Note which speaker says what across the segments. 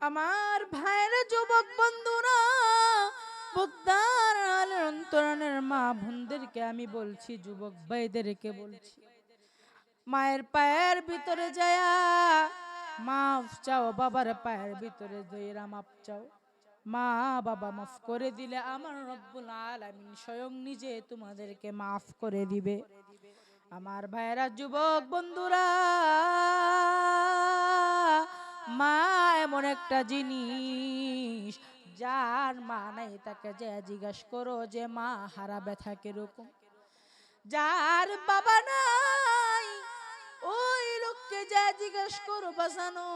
Speaker 1: আমার ভাইয়ের যুবক বন্ধুরা আলের অন্তরণের মা বোনদেরকে আমি বলছি, যুবক ভাইদেরকে বলছি, মায়ের পায়ের ভিতরে যায়া মাফ চাও, বাবার পায়ের ভিতরে জয়রা মাপ চাও। মা বাবা মাফ করে দিলে আমার রব্বুল আলামিন স্বয়ং নিজে তোমাদেরকে মাফ করে দিবে। আমার ভাইয়েরা, যুবক বন্ধুরা মা, এমন একটা জিনিস, যার মা নাই, তাকে যে জিজ্ঞাসা করো যে মা, হারা ব্যথা কীরকম? যার বাবা নাই, ওই লোককে যা জিজ্ঞাস করো বাসানো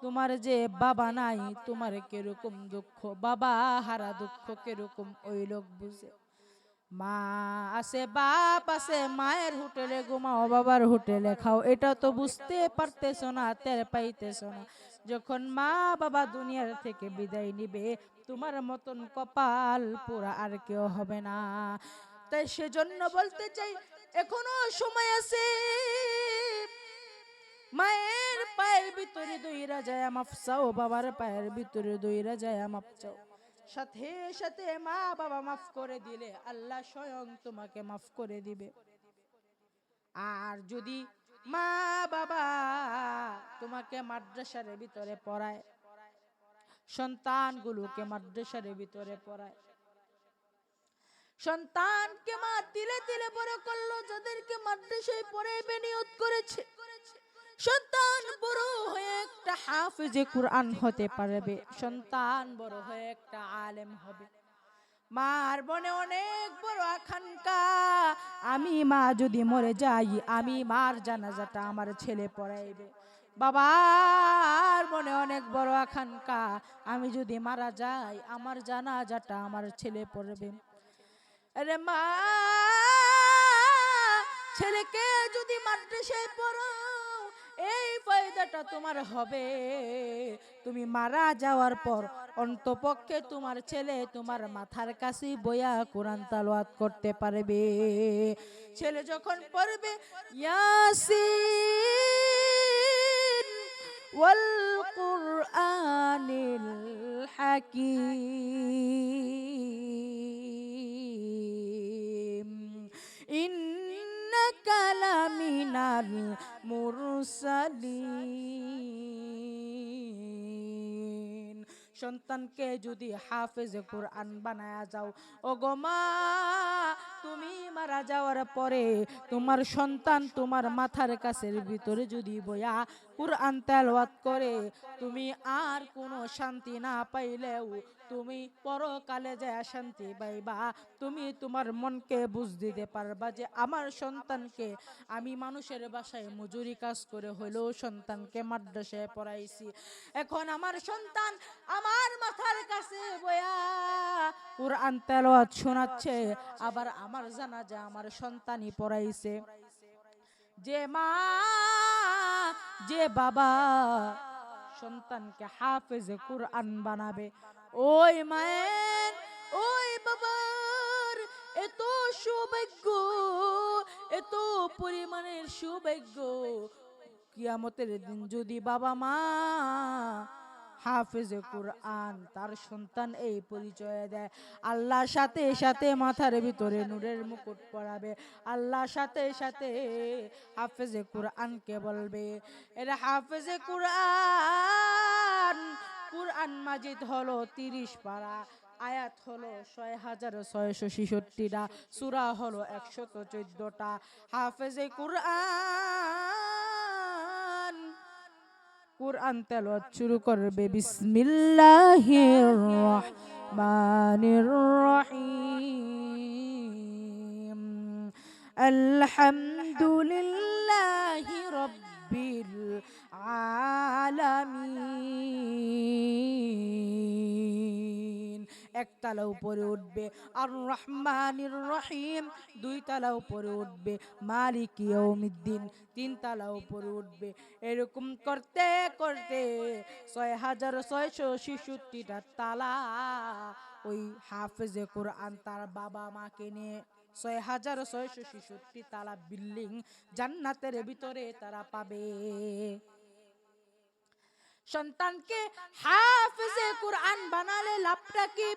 Speaker 1: তোমার যে বাবা নাই, তোমার কীরকম দুঃখ? বাবা হারা দুঃখ কীরকম? ওই লোক বুঝে। মা আছে বাপ আছে মায়ের হোটেলে ঘুমাও, বাবার হোটেলে খাও। এটা তো বুঝতে পারতেছো না তের পাইতেছো না। যখন মা বাবা দুনিয়ার থেকে বিদায় নিবে, তোমার মতন কপাল পুরা আর কেউ হবে না। তাই সেজন্য বলতে চাই, এখনও সময় আছে। মায়ের পায়ের ভিতরে দইরা যায় মাফ চাও বাবার পায়ের ভিতরে দইরা যায় মাফ চাও সাথে সাথে মা বাবা মাফ করে দিলে, আল্লাহ স্বয়ং তোমাকে মাফ করে দিবে। আর যদি মা বাবা তোমাকে মাদ্রাসার ভিতরে পড়ায়, সন্তানগুলোকে মাদ্রাসার ভিতরে পড়ায়, সন্তানকে মা তিলে তিলে বড় করল, যাদেরকে মাদ্রাসায় পড়াইবে নিয়ত করেছে। সন্তান বড় হয়ে একটা হাফিজে কোরআন হতে পারবে। সন্তান বড় হয়ে একটা আলেম হবে। মার মনে অনেক বড় আকাঙ্ক্ষা। আমি মা যদি মরে যাই, আমি মার জানাজাটা আমার ছেলে পড়াইবে। বাবার মনে অনেক বড় আকাঙ্ক্ষা। আমি যদি মারা যাই, আমার জানাজাটা আমার ছেলে পড়বে। আরে মা, ছেলেকে যদি মাদ্রাসায় পড়ো ফায়দাটা তোমার হবে। তুমি মারা যাওয়ার পর অন্তপক্ষে তোমার ছেলে তোমার মাথার কাছে বয়া কোরআন তালোয়াত করতে পারবে। ছেলে যখন পড়বে, ইয়াসিন ওয়াল কুরআনিল হাকিম। লামিনাল মুরসালিন। সন্তানকে যদি হাফেজে কোরআন বানায়া যাও ও গো মা, তুমি মারা যাওয়ার পরে তোমার সন্তান তোমার মাথার কাছের ভিতরে যদি বয়া কোরআন তেলাওয়াত করে, তুমি আর কোনো শান্তি না পাইলেও তুমি পরকালে যে শান্তি পাইবা, তুমি তোমার মনকে বুঝ দিতে পারবা যে আমার সন্তানকে আমি মানুষের বাসায় মজুরি কাজ করে হলেও সন্তানকে মাদ্রাসায় পড়াইছি। এখন আমার সন্তান আমার মাথার কাছে বয়া কোরআন তেলাওয়াত শোনাচ্ছে, আবার আমার জানা যে আমার সন্তানই পড়াইছে। যে মা, যে বাবা সন্তানকে হাফেজে কোরআন বানাবে ওই মায়ের, ওই বাবার এত সৌভাগ্য, এত পরিমাণের সৌভাগ্য। কিয়ামতের দিন যদি বাবা মা হাফেজে কোরআন তার সন্তান এই পরিচয় দেয় আল্লাহর সাথে সাথে মাথার ভিতরে নূরের মুকুট পরাবে আল্লাহর সাথে সাথে হাফেজে কোরআনকে বলবে, এরা হাফেজে কোরআন কোরআন মাজিদ হলো তিরিশ পারা, আয়াত হলো ছয় হাজার ছয়শো ছেষট্টিটা, সুরা হলো একশত চোদ্দটা। হাফেজে কোরআন কোরআন তেলাওয়াত শুরু করবে বিসমিল্লাহির রহমানির রহিম। আলহামদুলিল্লাহি। আলামিন। একতলা উপরে উঠবে আর রহমানির রহিম, দুই তালা উপরে উঠবে মালিক ইয়ৌমিদ্দিন তিন তালা উপরে উঠবে। এরকম করতে করতে ছয় হাজার ছয়শো ছেষট্টিটা তালা ওই হাফেজে কোরআন তার বাবা মাকে নিয়ে ছয় হাজার ছয়শো ছেষট্টি তালা বিল্ডিং জান্নাতের ভিতরে তারা পাবে। সন্তানকে হাফেজে কোরআন বানালে লাভটা কি?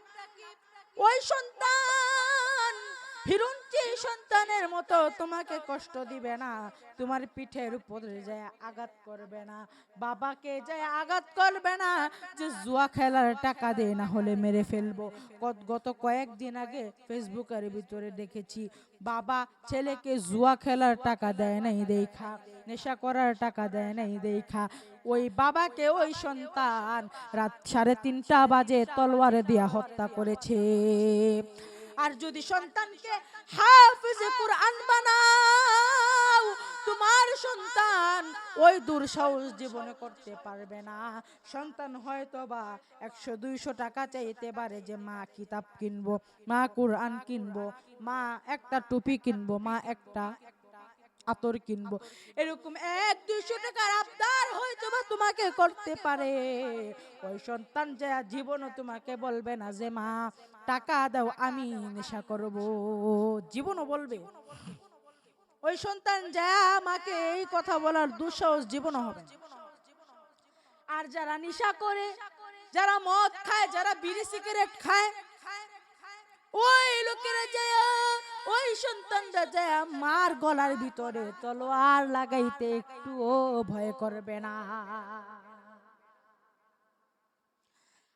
Speaker 1: ওই সন্তান হিরুঞ্চি সন্তানের মতো তোমাকে কষ্ট দিবে না, তোমার পিঠের উপরে যায় আঘাত করবে না, বাবাকে যায় আঘাত করবে না, যে জুয়া খেলার টাকা দে না হলে মেরে ফেলব। গত- কয়েকদিন আগে ফেসবুকের ভিতরে দেখেছি, বাবা ছেলেকে জুয়া খেলার টাকা দেয় নাই দেখা, নেশা করার টাকা দেয় নাই দেখা। ওই বাবাকে ওই সন্তান রাত সাড়ে তিনটা বাজে তলোয়ারে দিয়া হত্যা করেছে। আর যদি সন্তানকে হাফিজ কোরআন বানাও, তোমার সন্তান ওই দুঃসাহস জীবনে করতে পারবে না। সন্তান হয়তো বা একশো, দুইশো টাকা চাইতে পারে যে, মা কিতাব কিনবো, মা কোরআন কিনবো, মা একটা টুপি কিনবো, মা একটা আতর কিনবো। এরকম এক দুইশো টাকার আবদার হয়তো বা তোমাকে করতে পারে। ওই সন্তান যে জীবনও তোমাকে বলবে না যে মা টাকা দাও আমি নেশা করব। জীবনও বলবে। ওই সন্তান যা আমাকে এই কথা বলার দুঃসাহস জীবনও হবে আর যারা নেশা করে যারা মদ খায় যারা বিড়ি সিগারেট খায় ওই লোকেরা যায় ওই সন্তানটা যায় মার গলার ভিতরে তলোয়ার লাগাইতে একটুও ভয় করবে না।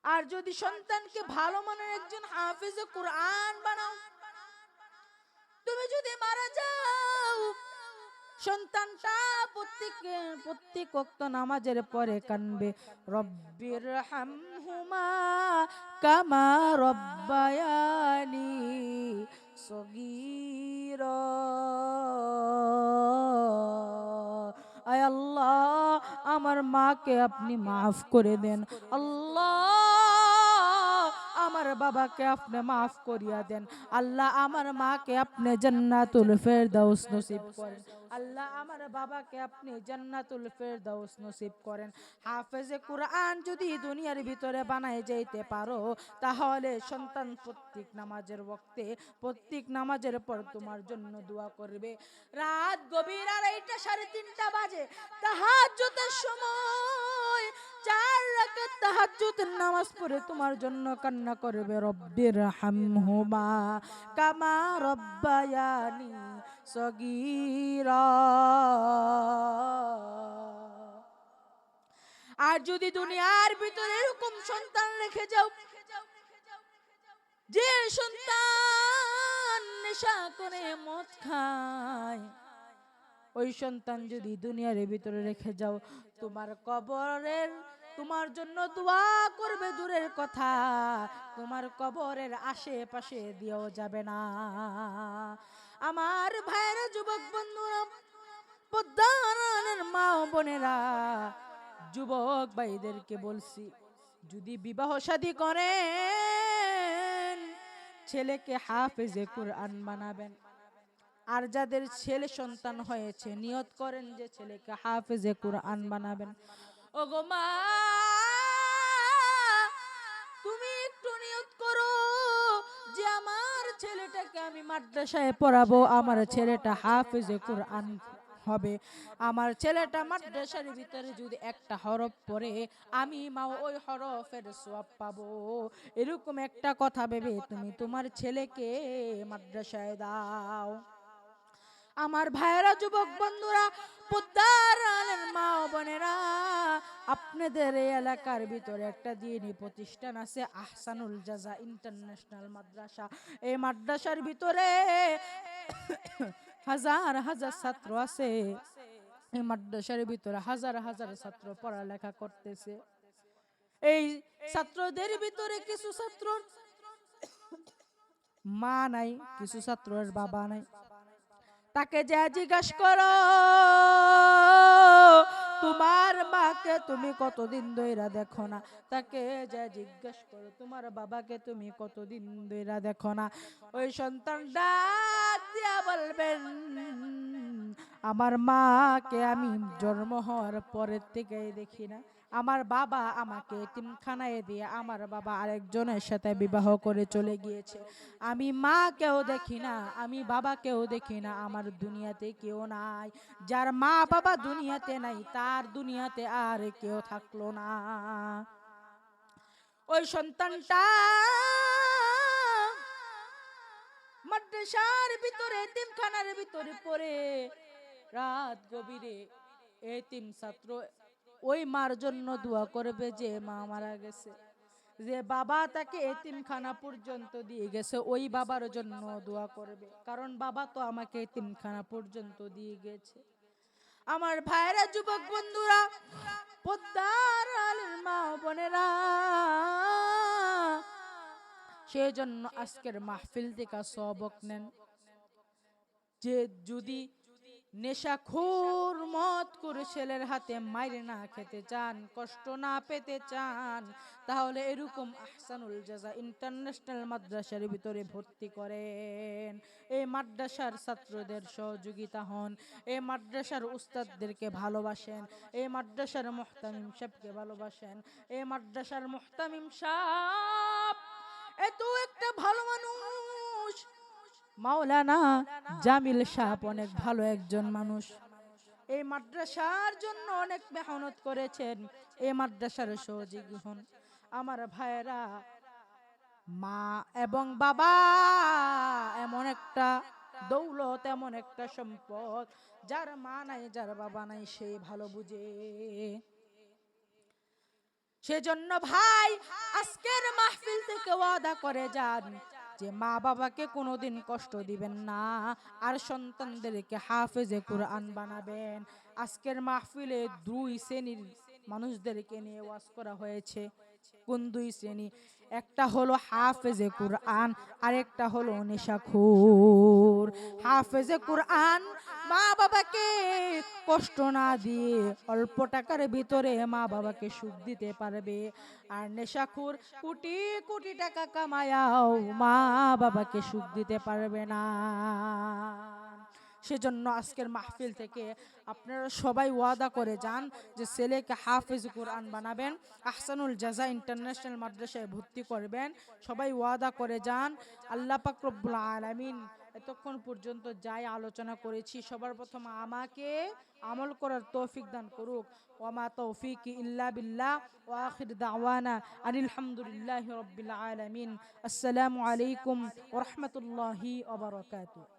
Speaker 1: আর যদি সন্তানকে ভালো মানের একজন হাফিজে কোরআন বানাও, তুমি যদি মারা যাও, সন্তানটা প্রত্যেক প্রত্যেক অক্ত নামাজের পরে কানবে, রব্বির হামহুমা কামা রব্বায়ানি সগীর। আয় আল্লাহ আমার মাকে আপনি মাফ করে দেন। আল্লাহ আমার বাবাকে আপনি মাফ করিয়া দেন। আল্লাহ আমার মাকে আপনি জান্নাতুল ফেরদাউস নসিব করেন। আল্লাহ আমার বাবাকে আপনি জান্নাতুল ফেরদাউস নসিব করেন। হাফেজে কোরআন যদি দুনিয়ার ভিতরে বানায় যাইতে পারো, তাহলে সন্তান প্রত্যেক নামাজের ওয়াক্তে, প্রত্যেক নামাজের পর তোমার জন্য দোয়া করবে। রাত গভীর আড়াইটা সাড়ে তিনটা বাজে। তাহাজ্জুদের সময় নামাজ পড়ে তোমার জন্য কান্না করবে রব্বির হামহুমা কামা রব্বায়ানি সগীরা। আর যদি দুনিয়ার ভিতরে এরকম সন্তান রেখে যাও, যে সন্তান নেশা করে মদ খায়, ওই সন্তান যদি দুনিয়ার ভিতরে রেখে যাও, তোমার কবরের তোমার জন্য দোয়া করবে দূরের কথা। তোমার কবরের আশেপাশে দিয়েও যাবে না। আমার ভাইয়েরা যুবক বন্ধুরা পদ্মারানের মা বোনেরা, যুবক ভাইদেরকে বলছি, যদি বিবাহ শাদী করেন, ছেলেকে হাফেজে কোরআন বানাবেন। আর যাদের ছেলে সন্তান হয়েছে, নিয়ত করেন যে ছেলেকে হাফেজে কোরআন বানাবেন। ও মা, তুমি একটু নিয়ত করো যে আমার ছেলেটাকে আমি মাদ্রাসায় পড়াবো, আমার ছেলেটা হাফেজে কোরআন হবে। আমার ছেলেটা মাদ্রাসার ভিতরে যদি একটা হরফ পড়ে, আমি মা ওই হরফের সোয়াব পাবো। এরকম একটা কথা ভেবে তুমি তোমার ছেলেকে মাদ্রাসায় দাও। আমার ভাইয়েরা, যুবক বন্ধুরা পোদ্দার মা বোনেরা, আপনাদের এই এলাকার ভিতরে একটা দিনই প্রতিষ্ঠান আছে, আহসানুল জাজা ইন্টারন্যাশনাল মাদ্রাসা। এই মাদ্রাসার ভিতরে হাজার হাজার ছাত্র আছে। এই মাদ্রাসার ভিতরে হাজার হাজার ছাত্র পড়ালেখা করতেছে। এই ছাত্রদের ভিতরে কিছু ছাত্র মা নাই, কিছু ছাত্রের বাবা নাই। তাকে যা জিজ্ঞাসা করো, তোমার মাকে তুমি কতদিন ধইরা দেখো না? তাকে যা জিজ্ঞাসা করো, তোমার বাবাকে তুমি কতদিন ধইরা দেখো না? ওই সন্তান ডাক দিয়া বলবেন, আমার মাকে আমি জন্ম হওয়ার পরের থেকেই দেখি না। আমার বাবা আমাকে এতিমখানায় দিয়ে আমার বাবা আরেকজনের সাথে বিবাহ করে চলে গিয়েছে। আমি মাকেও দেখি না, আমি বাবাকেও দেখি না, আমার দুনিয়াতে কেউ নাই। যার মা বাবা দুনিয়াতে নাই, তার দুনিয়াতে আর কেউ থাকল না। ওই সন্তানটা মাদ্রাসার ভিতরে এতিমখানার ভিতরে পড়ে। রাত গভীরে এতিম ছাত্র ওই মার জন্য দোয়া করবে যে মা মারা গেছে। যে বাবা তাকে এতিমখানা পর্যন্ত দিয়ে গেছে, ওই বাবার জন্য দোয়া করবে। কারণ বাবা তো আমাকে এতিমখানা পর্যন্ত দিয়ে গেছে। আমার ভাইরা, যুবক বন্ধুরা পদ্মার মা বোনেরা সেই জন্য আজকের মাহফিল থেকে সবক নেন। যে যদি নেশাখোর মত করে ছেলের হাতে মাইরে না খেতে চান, কষ্ট না পেতে চান, তাহলে এরকম আহসানুল জাজা ইন্টারন্যাশনাল মাদ্রাসার ভিতরে ভর্তি করেন। এই মাদ্রাসার ছাত্রদের সহযোগিতা হন এই মাদ্রাসার উস্তাদদেরকে ভালোবাসেন এই মাদ্রাসার মোহতামিম সাহেবকে ভালোবাসেন এই মাদ্রাসার মোহতামিম সাহ এত একটা ভালো মানুষ। মাওলানা জামিল সাহেব অনেক ভালো একজন মানুষ। এই মাদ্রাসার জন্য অনেক মেহনত করেছেন। এই মাদ্রাসার সহযোগী হন। আমার ভাইয়েরা, মা এবং বাবা, এমন একটা দৌলত, এমন একটা সম্পদ। যার মা নাই, যার বাবা নাই, সে ভালো বুঝে। সেজন্য ভাই, আজকের মাহফিল থেকে ওয়াদা করে যান। যে মা বাবাকে কোনোদিন কষ্ট দিবেন না। আর সন্তানদেরকে হাফেজে কোরআন বানাবেন। আজকের মাহফিলে দুই শ্রেণির মানুষদেরকে নিয়ে ওয়াজ করা হয়েছে। কোন দুই শ্রেণি। একটা হলো হাফেজে কোরআন, আরেকটা হলো নেশাখোর। হাফেজে কুরআন মা বাবাকে কষ্ট না দিয়ে অল্প টাকার ভিতরে মা বাবাকে সুখ দিতে পারবে। আর নেশাখোর কোটি কোটি টাকা কামায়াও মা বাবাকে সুখ দিতে পারবে না। সেজন্য আজকের মাহফিল থেকে আপনারা সবাই ওয়াদা করে যান যে ছেলেকে হাফিজ কোরআন বানাবেন, আহসানুল জাজা ইন্টারন্যাশনাল মাদ্রাসায় ভর্তি করবেন, সবাই ওয়াদা করে যান। আল্লাহ পাক রব্বুল আলামিন এতক্ষণ পর্যন্ত যাই আলোচনা করেছি, সবার প্রথম আমাকে আমল করার তৌফিক দান করুক। ওমা তৌফিক ইল্লা বিল্লাহ আখির দাওয়ানা আনিল হামদুলিল্লাহি রাব্বিল আলামিন। আসসালামু আলাইকুম ওয়া রাহমাতুল্লাহি ওয়া বারাকাতুহু।